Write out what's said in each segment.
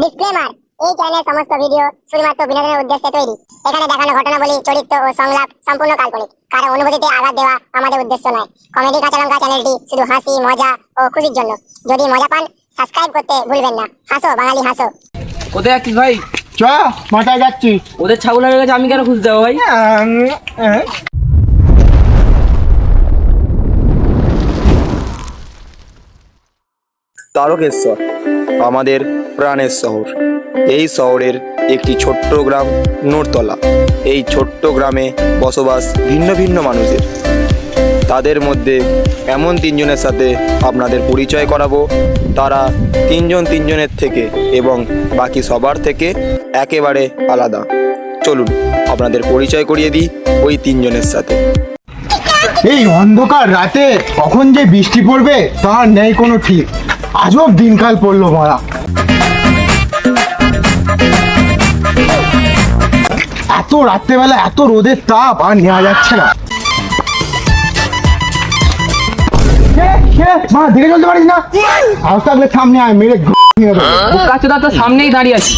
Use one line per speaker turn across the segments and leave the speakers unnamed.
Disclaimer এই চ্যানেলের সমস্ত ভিডিও শুধুমাত্র বিনোদনের উদ্দেশ্যে তৈরি। এখানে দেখানো ঘটনাবলী চরিত্র ও সংলাপ সম্পূর্ণ কাল্পনিক। কারও অনুভূতিতে আঘাত দেওয়া আমাদের উদ্দেশ্য নয়। কমেডি কাঁচালঙ্কা চ্যানেলটি শুধু হাসি মজা ও খুশির জন্য। যদি মজা পান সাবস্ক্রাইব করতে ভুলবেন না। হাসো বাঙালি হাসো।
কোথায় যাচ্ছিস ভাই?
চ মাথায় যাচ্ছি।
ওদের ছাগল হয়ে গেছে আমি কেন খুঁজতে যাব ভাই?
তারকেশ্বর, আমাদের প্রাণের শহর। এই শহরের একটি ছোট্ট গ্রাম নূরতলা। এই ছোট্ট গ্রামে বসবাস ভিন্ন ভিন্ন মানুষের। তাদের মধ্যে এমন তিনজনের সাথে আপনাদের পরিচয় করাবো। তারা তিনজন তিনজনের থেকে এবং বাকি সবার থেকে একেবারে আলাদা। চলুন, আপনাদের পরিচয় করিয়ে দিই ওই তিনজনের সাথে।
এই অন্ধকার রাতে কখন যে বৃষ্টি পড়বে, তার নেই কোনো ঠিক। আজব দিনকাল পড়ল মারা। এত রাত্রেবেলা এত রোদের তাপ আর নেওয়া যাচ্ছে না? মা দেখে চলতে পারিস না? আজ থাকলে সামনে আয় মেরে।
কাছে তো সামনেই দাঁড়িয়ে আছি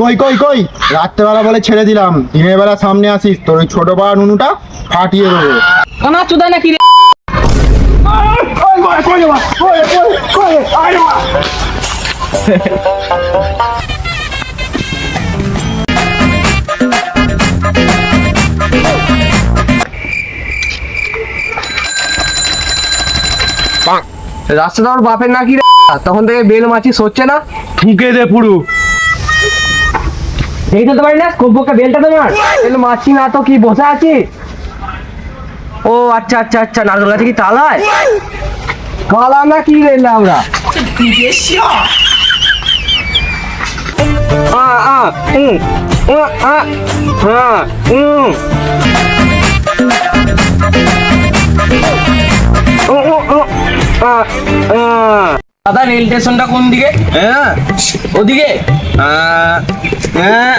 কই কই কই? রাত্রেবেলা বলে ছেড়ে দিলাম। দিনের বেলা সামনে আসিস তোর ওই ছোট পাড়া নুনুটা ফাটিয়ে দেবো।
কানা চোদা নাকি রে? রাস্তাটা ওর বাপের নাকি রে? তখন থেকে বেল মাছি সরছে না?
ঠুকে দে পুরো।
এই তো পারি না কব্বকা বেলটা তোমার। বেল মাছি না তো কি বসে আছি ও আচ্ছা আচ্ছা আচ্ছা নারকেল গাছে কি তালায় কালা না কি রে আমরা? আ আ উম আ আ উম ও ও ও আ আ। দাদা রেল স্টেশনটা কোন দিকে? হ্যাঁ ওদিকে? আহ, হ্যাঁ,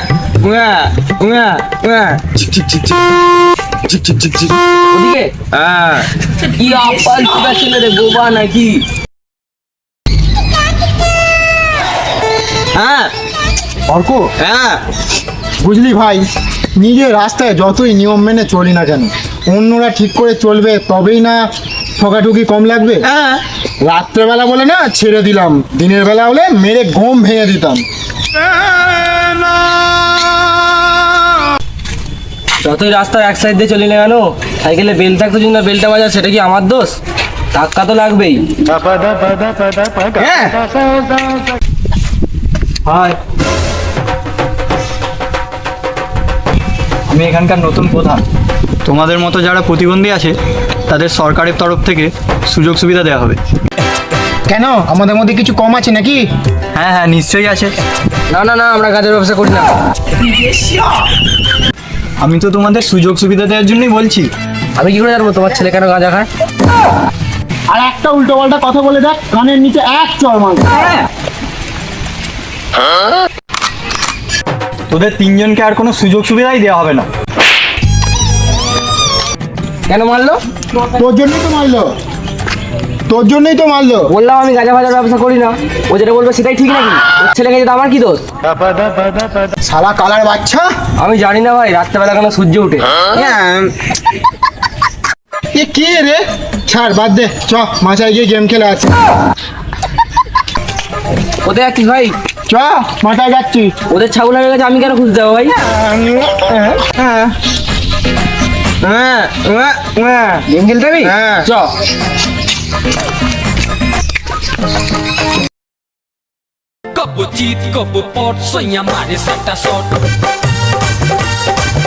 উয়া, উয়া, উয়া, ঝিক, ওদিকে? হ্যাঁ। কি আপাল চুদা রে বোবা নাকি? হ্যাঁ।
অর্ক?
হ্যাঁ।
বুঝলি ভাই নিজের রাস্তায় যতই নিয়ম মেনে চলি না কেন অন্যরা ঠিক করে চলবে তবেই না ঠকাঠুকি কম লাগবে?
হ্যাঁ।
রাত্রেবেলা বলে না ছেড়ে দিলাম দিনের বেলা হলে মেরে ঘুম ভেঙে দিতাম।
যতই রাস্তার এক সাইড দিয়ে চলি না কেন? সাইকেলে বেল থাকতো যদি না বেলটা বাজা সেটা কি আমার দোষ? ধাক্কা তো লাগবেই। হ্যাঁ।
হাই আমি এখানকার নতুন প্রধান। তোমাদের মতো যারা প্রতিবন্ধী আছে তাদের সরকারের তরফ থেকে সুযোগ সুবিধা দেওয়া হবে।
কেন? আমাদের মধ্যে কিছু কম আছে নাকি?
হ্যাঁ হ্যাঁ নিশ্চয়ই আছে।
না না না আমরা কাজের ব্যবসা করি না।
আমি তো তোমাদের সুযোগ সুবিধা দেওয়ার জন্যই বলছি।
আমি কি করে জানব? তোমার ছেলে কেন গাঁজা খায়?
আর একটা উল্টো পাল্টা কথা বলে দেখ কানের নিচে এক চর মার।
তোদের তিনজনকে আর কোনো সুযোগ সুবিধাই দেওয়া হবে না।
কেন মারলো?
তোর জন্যই তো মারলো। তোর জন্যই তো মারলো।
বললাম আমি গাঁজা ফাজার ব্যবসা করি না। ও যেটা বলবে সেটাই ঠিক নাকি? ওর ছেলে গেছে আমার কি দোষ?
শালা কালার বাচ্চা।
আমি জানি না ভাই রাত্রেবেলা কেন সূর্য উঠে
এ কে রে? ছাড় বাদ দে। চ মাথায় গিয়ে গেম খেলে আছে।
কোথায় যাচ্ছিস ভাই?
চ মাথায় যাচ্ছি।
ওদের ছাগল হয়ে গেছে আমি কেন খুঁজতে যাব ভাই? হ্যাঁ। গেম খেলতে
হ্যাঁ।
চ।
Couple teeth, couple pot, swing your body, set a.